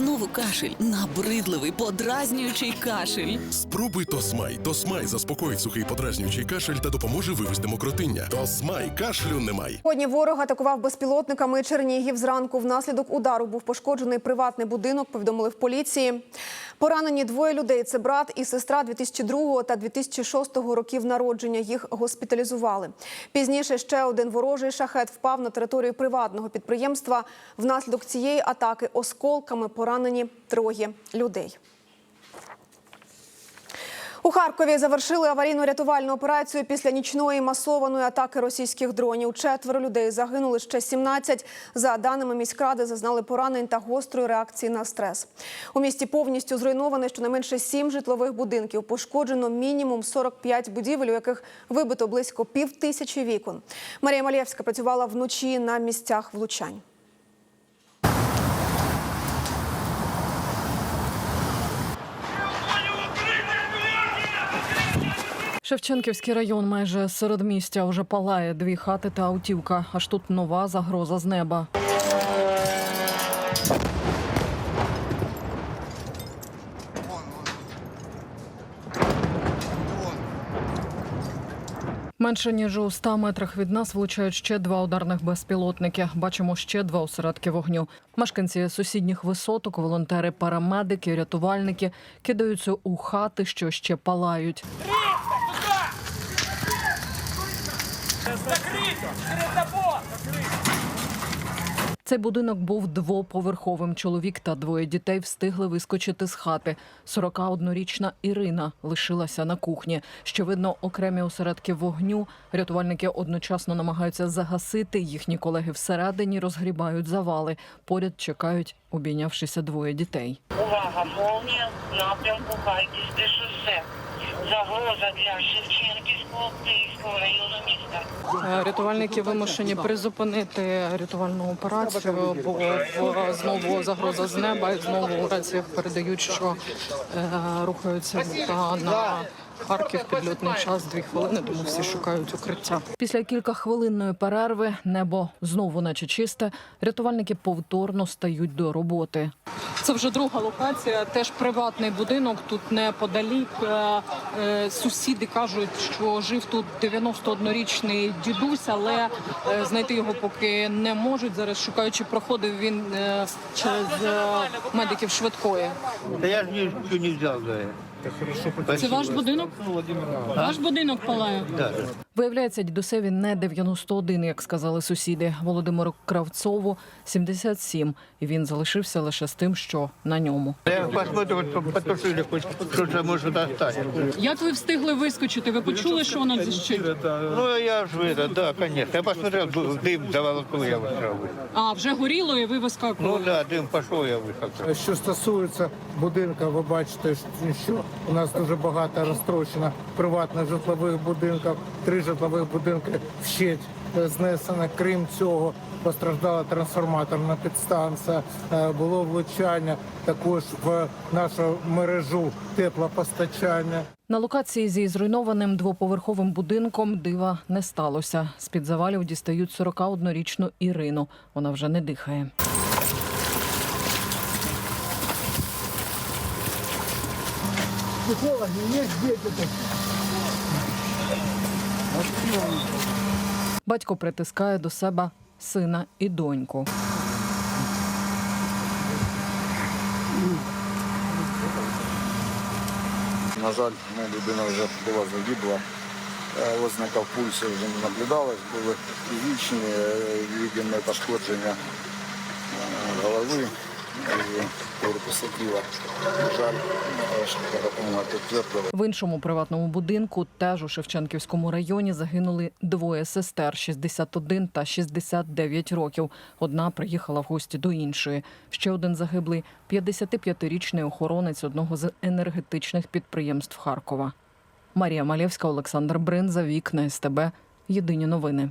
Знову кашель, набридливий, подразнюючий кашель. Спробуй Тосмай. Тосмай заспокоїть сухий подразнюючий кашель та допоможе вивести мокротиння. Тосмай кашлю немає. Сьогодні ворог атакував безпілотниками Чернігів. Зранку внаслідок удару був пошкоджений приватний будинок. Повідомили в поліції. Поранені двоє людей. Це брат і сестра 2002 та 2006 років народження. Їх госпіталізували. Пізніше ще один ворожий шахет впав на територію приватного підприємства. Внаслідок цієї атаки осколками поранені троє людей. У Харкові завершили аварійно-рятувальну операцію після нічної масованої атаки російських дронів. Четверо людей загинули, ще 17. За даними міськради, зазнали поранень та гострої реакції на стрес. У місті повністю зруйновано щонайменше сім житлових будинків. Пошкоджено мінімум 45 будівель, у яких вибито близько пів тисячі вікон. Марія Малєвська працювала вночі на місцях влучань. Шевченківський район майже середмістя уже палає дві хати та автівка. Аж тут нова загроза з неба. Менше ніж у 100 метрах від нас влучають ще два ударних безпілотники. Бачимо ще два осередки вогню. Мешканці сусідніх висоток, волонтери, парамедики, рятувальники кидаються у хати, що ще палають. Цей будинок був двоповерховим. Чоловік та двоє дітей встигли вискочити з хати. 41-річна Ірина лишилася на кухні. Що видно, окремі осередки вогню. Рятувальники одночасно намагаються загасити. Їхні колеги всередині розгрібають завали. Поряд чекають, обійнявшися двоє дітей. Увага, молнія, напрямку Харківське шосе. Загроза для Шевченківського Київського району міста. Е, Рятувальники вимушені призупинити рятувальну операцію, бо знову загроза з неба і знову у раціях передають, що е, рухаються та на Харків підльотний час дві хвилини, тому всі шукають укриття. Після кількахвилинної перерви небо знову, наче чисте. Рятувальники повторно стають до роботи. Це вже друга локація, теж приватний будинок. Тут неподалік. Е, е, Сусіди кажуть, що жив тут 91-річний дідусь, але е, знайти його поки не можуть. Зараз шукаючи, проходив він через медиків швидкої. Да я же ничего не это. Це ваш будинок? Ваш будинок палає? Да. Виявляється, дідусеві не 91, як сказали сусіди. Володимиру Кравцову 77. І він залишився лише з тим, що на ньому. Я посмотрю, вот по- потушили, хоть что-то может достать. Як ви встигли вискочити? Ви почули, що воно дзищить? Ну, я же это, да, конечно. Я посмотрел, ду- дым заволокло, я вышел. А вже горіло, і ви Ну вискакували. да, дым пошел, я вышел. Що стосується будинка, ви бачите, що у нас дуже багато розтрощено приватних житлових будинків. Три житлових будинки вщеть знесено. Крім цього, постраждала трансформаторна підстанція, е, було влучання також в нашу мережу теплопостачання. На локації зі зруйнованим двоповерховим будинком дива не сталося. З під завалів дістають 41-річну Ірину. Вона вже не дихає. Батько притискає до себе сина і доньку. На жаль, ну, людина вже була загибла. Е, Ознаків пульсу вже не наблюдалось, були фізичні, е, видимі пошкодження е, голови В іншому приватному будинку, теж у Шевченківському районі, загинули двоє сестер 61 та 69 років. Одна приїхала в гості до іншої. Ще один загиблий 55-річний охоронець одного з енергетичних підприємств Харкова. Марія Малєвська, Олександр Бринза, вікна СТБ. Єдині новини.